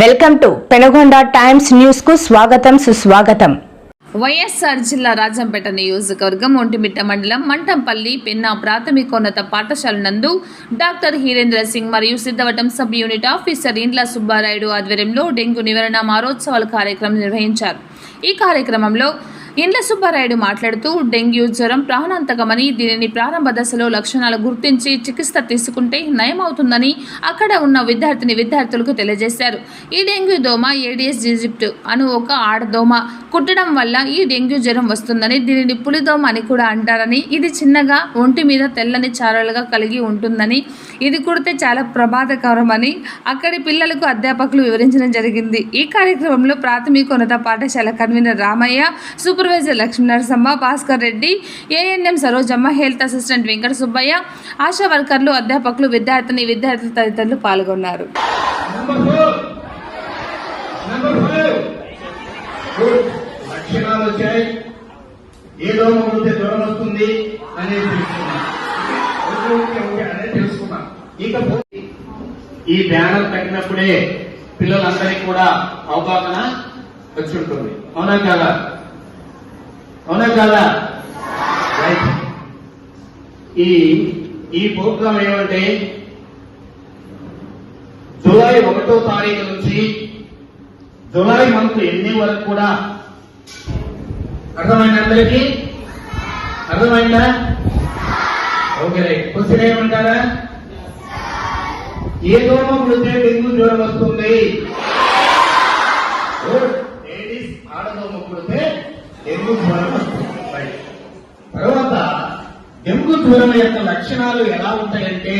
Welcome to Penagonda times న్యూస్కు స్వాగతం సుస్వాగతం. వైఎస్ఆర్ జిల్లా రాజంపేట నియోజకవర్గం ఒంటిమిట్ట మండలం మంటంపల్లి పెన్నా ప్రాథమికోన్నత పాఠశాల నందు డాక్టర్ హీరేంద్ర సింగ్ మరియు సిద్ధవటం సబ్ యూనిట్ ఆఫీసర్ ఇండ్ల సుబ్బారాయుడు ఆధ్వర్యంలో డెంగ్యూ నివారణ మారోత్సవాల కార్యక్రమం నిర్వహించారు. ఈ కార్యక్రమంలో ఇండ్ల సుబ్బారాయుడు మాట్లాడుతూ డెంగ్యూ జ్వరం ప్రాణాంతకమని దీనిని ప్రారంభ దశలో లక్షణాలు గుర్తించి చికిత్స తీసుకుంటే నయమవుతుందని అక్కడ ఉన్న విద్యార్థిని విద్యార్థులకు తెలియజేశారు. ఈ డెంగ్యూ దోమ ఏడిఎస్ ఈజిప్ట్ అను ఒక ఆడదోమ కుట్టడం వల్ల ఈ డెంగ్యూ జ్వరం వస్తుందని దీనిని పులిదోమ అని కూడా అంటారని ఇది చిన్నగా ఒంటి మీద తెల్లని చారలుగా కలిగి ఉంటుందని ఇది కుడితే చాలా ప్రమాదకరమని అక్కడి పిల్లలకు అధ్యాపకులు వివరించడం జరిగింది. ఈ కార్యక్రమంలో ప్రాథమికోన్నత పాఠశాల convener Ramaiah supervisor Lakshminarasamma Bhaskar Reddy ANM Sarojamma health assistant Venkata Subbaiah Asha వర్కర్లు అధ్యాపకులు విద్యార్థిని విద్యార్థులు తదితరులు పాల్గొన్నారు. లక్షణాలు వచ్చాయి ఏదో మొదలుతే జ్వరం వస్తుంది అనేది తెలుసుకున్నాం ఇకపోతే ఈ బ్యానర్ కట్టినప్పుడే పిల్లలందరికీ కూడా అవగాహన వచ్చి ఉంటుంది. అవునా కదా? అవునా కాదా? ఈ ఈ ప్రోగ్రాం ఏమంటే జూలై ఒకటో తారీఖు నుంచి జూలై మంత్ ఎన్ని వరకు కూడా. అర్థమైంది అందరికి? అర్థమైందా? Okay right. క్వశ్చన్ ఏమంటారా? ఏ దోమ కుడితే డెంగ్యూ జ్వరం వస్తుంది. లేడీస్ ఆడదోమ డెంగ్యూ జ్వరం వస్తుంది తర్వాత డెంగ్యూ జ్వరం యొక్క లక్షణాలు ఎలా ఉంటాయంటే